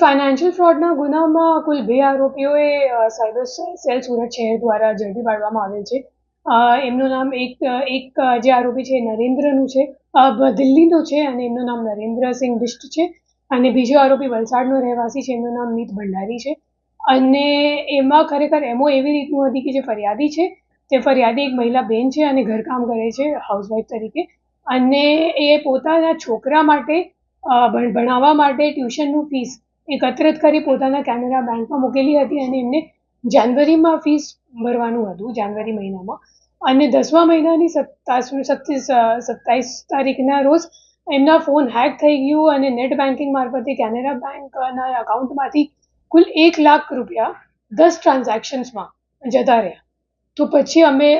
Financial ફ્રોડના ગુનામાં કુલ બે આરોપીઓએ સાયબર સેલ સુરત શહેર દ્વારા ઝડપી પાડવામાં આવેલ છે. એમનું નામ એક એક, જે આરોપી છે નરેન્દ્રનું છે. દિલ્હીનો છે અને એમનું નામ નરેન્દ્રસિંહ બિષ્ટ છે. અને બીજો આરોપી વલસાડનો રહેવાસી છે, એમનું નામ મિત ભંડારી છે. અને એમાં ખરેખર એમો એવી રીતનું હતી કે જે ફરિયાદી છે. તે ફરિયાદી એક મહિલા બેન છે અને ઘરકામ કરે છે હાઉસવાઈફ તરીકે. અને એ પોતાના છોકરા માટે ભણાવવા માટે ટ્યુશનનું ફીસ એકત્રિત કરી પોતાના કેનેરા બેંકમાં મૂકેલી હતી અને એમને જાન્યુઆરીમાં ફીસ ભરવાનું હતું, જાન્યુઆરી મહિનામાં. અને દસમા મહિનાની સત્તાસ સત્તાવીસ તારીખના રોજ એમના ફોન હેક થઈ ગયું અને નેટ બેન્કિંગ મારફતે કેનેરા બેંકના અકાઉન્ટમાંથી કુલ એક લાખ રૂપિયા દસ ટ્રાન્ઝેક્શન્સમાં જતા રહ્યા. તો પછી અમે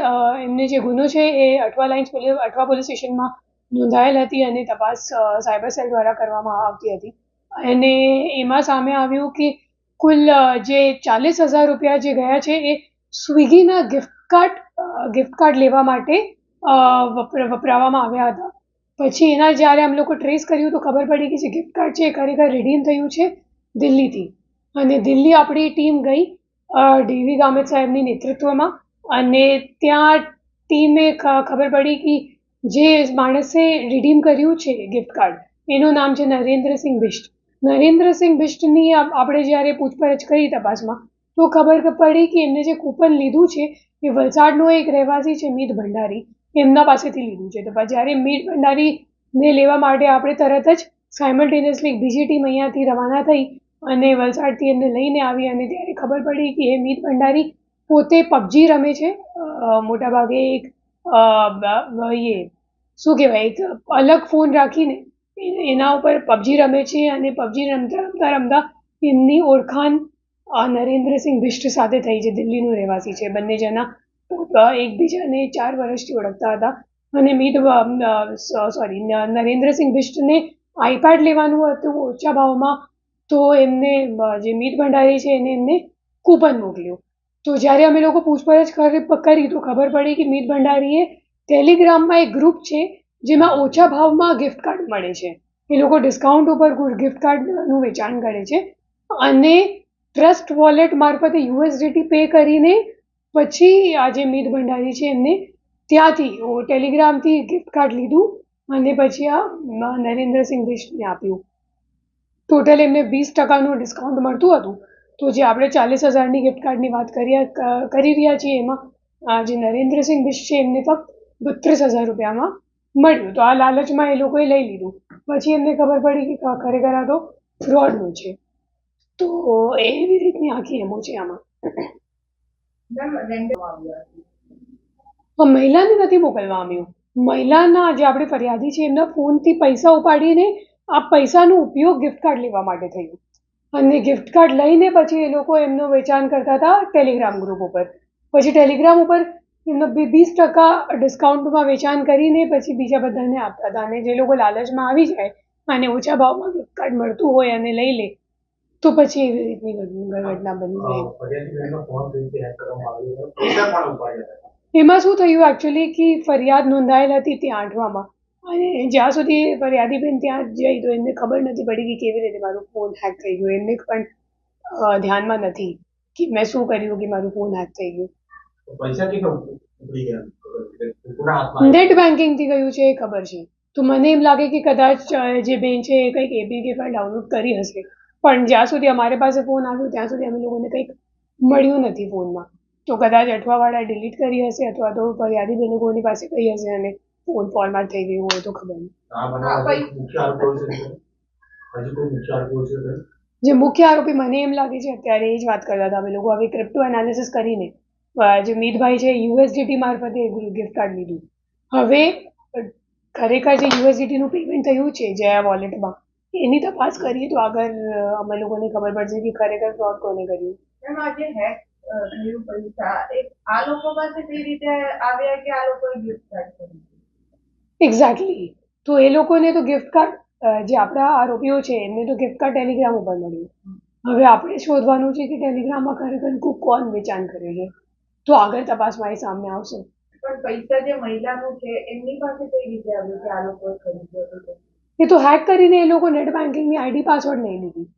એમને જે ગુનો છે એ Athwa lines police, Athwa police સ્ટેશનમાં નોંધાયેલ હતી અને તપાસ સાયબર સેલ દ્વારા કરવામાં આવતી હતી. અને એમાં સામે આવ્યું કે કુલ જે ચાલીસ હજાર રૂપિયા જે ગયા છે એ સ્વિગીના ગિફ્ટ કાર્ડ ગિફ્ટ કાર્ડ લેવા માટે વપરાવામાં આવ્યા હતા. પછી એના જ્યારે અમે લોકો ટ્રેસ કર્યું તો ખબર પડી કે જે ગિફ્ટ કાર્ડ છે એ ખરેખર રિડીમ થયું છે દિલ્હીથી. અને દિલ્હી આપણી ટીમ ગઈ ડીવી ગામિત સાહેબની નેતૃત્વમાં. અને ત્યાં ટીમે ખબર પડી કે જે માણસે રિડીમ કર્યું છે ગિફ્ટ કાર્ડ એનું નામ છે નરેન્દ્રસિંહ બિષ્ટ. નરેન્દ્રસિંહ બિષ્ટની આપણે જ્યારે પૂછપરછ કરી તપાસમાં, તો ખબર પડી કે એમને જે કૂપન લીધું છે, એ વલસાડનો એક રહેવાસી છે મીત ભંડારી. એમના પાસેથી લીધું છે તો જ્યારે મીત ભંડારીને લેવા માટે આપણે તરત જ સાયમલ્ટેનિયસલી એક બીજી ટીમ અહીંયાથી રવાના થઈ અને વલસાડથી એમને લઈને આવી અને ત્યારે ખબર પડી કે એ મીત ભંડારી પોતે પબજી રમે છે. મોટાભાગે એક એ, શું કહેવાય, એક અલગ ફોન રાખીને એના ઉપર પબજી રમે છે અને પબજી રમતા રમતા રમતા એમની ઓળખાણ નરેન્દ્રસિંહ બિષ્ટ સાથે થઈ છે, દિલ્હીનું રહેવાસી છે. બંને જણા એકબીજાને ચાર વર્ષથી ઓળખતા હતા અને મીત સોરી નરેન્દ્રસિંહ બિષ્ટને આઈપેડ લેવાનું હતું ઓછા ભાવમાં તો એમને જે મીત ભંડારી છે એને એમને કૂપન મોકલ્યું. તો જ્યારે અમે લોકો પૂછપરછ કરી તો ખબર પડી કે મીત ભંડારીએ ટેલિગ્રામમાં એક ગ્રુપ છે જેમાં ઓછા ભાવમાં ગિફ્ટ કાર્ડ મળે છે. એ લોકો ડિસ્કાઉન્ટ ઉપર ગિફ્ટ કાર્ડનું વેચાણ કરે છે. અને ટ્રસ્ટ વોલેટ મારફતે યુએસડીટી પે કરીને પછી આ જે મીત ભંડારી છે એમને ત્યાંથી ટેલિગ્રામથી ગિફ્ટ કાર્ડ લીધું અને પછી આ નરેન્દ્રસિંહ દેશને આપ્યું. ટોટલ એમને વીસ ટકાનું ડિસ્કાઉન્ટ મળતું હતું. તો જે આપણે ચાલીસ હજારની ગિફ્ટ કાર્ડની વાત કરી રહ્યા છીએ એમાં, આ જે નરેન્દ્રસિંહ બિશ છે એમને ફક્ત બત્રીસ હજાર રૂપિયામાં મળ્યું. તો આ લાલચમાં એ લોકોએ લઈ લીધું. પછી એમને ખબર પડી કે ખરેખર આ તો ફ્રોડનું છે. તો એવી રીતની આખી એમો છે આમાં. મહિલાને નથી મોકલવા આવ્યું. મહિલાના જે આપણે ફરિયાદી છે, એમના ફોનથી પૈસા ઉપાડીને આ પૈસાનો ઉપયોગ ગિફ્ટ કાર્ડ લેવા માટે થયું. અને ગિફ્ટ કાર્ડ લઈને પછી એ લોકો એમનું વેચાણ કરતા હતા ટેલિગ્રામ ગ્રુપ ઉપર. પછી ટેલિગ્રામ ઉપર એમનો વીસ ટકા ડિસ્કાઉન્ટમાં વેચાણ કરીને પછી બીજા બધાને આપતા હતા અને જે લોકો લાલચમાં આવી જાય અને ઓછા ભાવમાં કાર્ડ મળતું હોય અને લઈ લે તો પછી એવી રીતની ઘટના બની જાય. ફરિયાદી એમાં શું થયું એકચ્યુઅલી કે ફરિયાદ નોંધાયેલ હતી ત્યાં આઠવામાં અને જ્યાં સુધી ફરિયાદીબેન ત્યાં જઈ તો એમને ખબર નથી પડી કે કેવી રીતે મારું ફોન હેક થઈ ગયું. એમને પણ ધ્યાનમાં નથી કે મેં શું કર્યું કે મારું ફોન હેક થઈ ગયું. તો પૈસા કે ઉપડી ગયા? કોના હાથમાં નેટ બેન્કિંગથી ગયું છે એ ખબર છે. તો મને એમ લાગે કે કદાચ જે બેન છે એ કંઈક એપીકે ફાઇલ ડાઉનલોડ કરી હશે. પણ જ્યાં સુધી અમારી પાસે ફોન આવ્યો ત્યાં સુધી અમે લોકોને કંઈક મળ્યું નથી ફોનમાં તો કદાચ અઠવાવાળા ડિલીટ કરી હશે અથવા તો ફરિયાદી બેને કોઈની પાસે કહી હશે અને ફોન ફોર્મેટ થઈ ગયું હોય તો ખબર નહીં. આ બનાવ મુખ્ય આરોપીઓ છે હજુ કોઈ મુખ્ય આરોપીઓ છે ખરા? જે મુખ્ય આરોપી મને એમ લાગે છે અત્યારે એ જ વાત કરતા હતા. અમે લોકો હવે ક્રિપ્ટો એનાલિસિસ કરીને જે મીતભાઈ છે યુએસડીટી મારફતે ગિફ્ટ કાર્ડ લીધું. હવે ખરેખર જે યુએસડીટીનું પેમેન્ટ થયું છે જયા વોલેટમાં એની તપાસ કરીએ તો આગળ અમે લોકોને ખબર પડશે કે ખરેખર ફ્રોડ કોને કર્યું. મેમ આજે હેક થયું પૈસા આ લોકો પાસે કઈ રીતે આવ્યા કે આ લોકોએ ગિફ્ટ કાર્ડ કર્યું? એક્ઝેક્ટલી તો એ લોકોને તો ગિફ્ટ કાર્ડ જે આપણા આરોપીઓ છે એમને તો ગિફ્ટ કાર્ડ ટેલિગ્રામ ઉપર મળ્યું. હવે આપણે શોધવાનું છે કે ટેલિગ્રામમાં ખરેખર કોણ વેચાણ કરે છે? તો આગળ તપાસમાં એ સામે આવશે. પણ પૈસા જે મહિલાનું છે એમની પાસે કઈ રીતે આવ્યું કે આ લોકોએ ખરીદ્યો એ તો હેક કરીને એ લોકો નેટ બેન્કિંગની આઈડી પાસવર્ડ લઈ લીધી.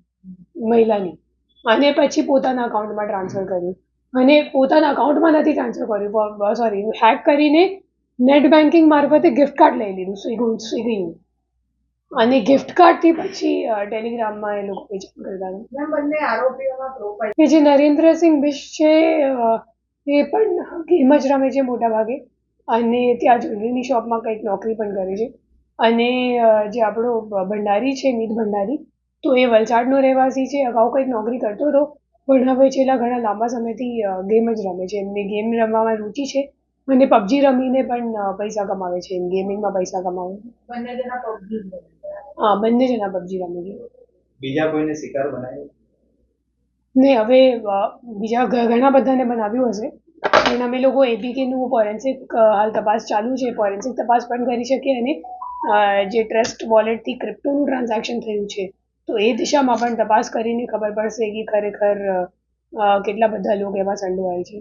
મહિલાની. અને પછી પોતાના અકાઉન્ટમાં ટ્રાન્સફર કર્યું. અને પોતાના અકાઉન્ટમાં નથી ટ્રાન્સફર કર્યું. સોરી હેક કરીને નેટ બેન્કિંગ મારફતે ગિફ્ટ કાર્ડ લઈ લીધું સ્વિગી સ્વિગીનું. અને ગિફ્ટ કાર્ડથી પછી ટેલિગ્રામમાં એ લોકો વેચાણ કરતા કે જે નરેન્દ્રસિંહ બિશ છે એ પણ ગેમ જ રમે છે મોટા ભાગે. અને ત્યાં જ્વેલરીની શોપમાં કંઈક નોકરી પણ કરે છે. અને જે આપણો ભંડારી છે મીત ભંડારી તો એ વલસાડનો રહેવાસી છે. અગાઉ કંઈક નોકરી કરતો હતો પણ હવે છેલ્લા ઘણા લાંબા સમયથી ગેમ જ રમે છે. એમને ગેમ રમવામાં રુચિ છે અને પબજી રમીને પણ પૈસા કમાવે છે. ગેમિંગમાં પૈસા કમાવે છે. બંને જણા પબજી હા બંને જણા પબજી રમે છે. બીજા કોઈને શિકાર બનાવ્યો? ને હવે બીજા ઘણા બધાને બનાવ્યું હશે. પણ અમે લોકો એપીકેનું ફોરેન્સિક હાલ તપાસ ચાલુ છે. ફોરેન્સિક તપાસ પણ કરી શકીએ અને જે ટ્રસ્ટ વોલેટથી ક્રિપ્ટોનું ટ્રાન્ઝેક્શન થયું છે, તો એ દિશામાં પણ તપાસ કરીને ખબર પડશે કે ખરેખર કેટલા બધા લોકો એમાં સંડોવાય છે.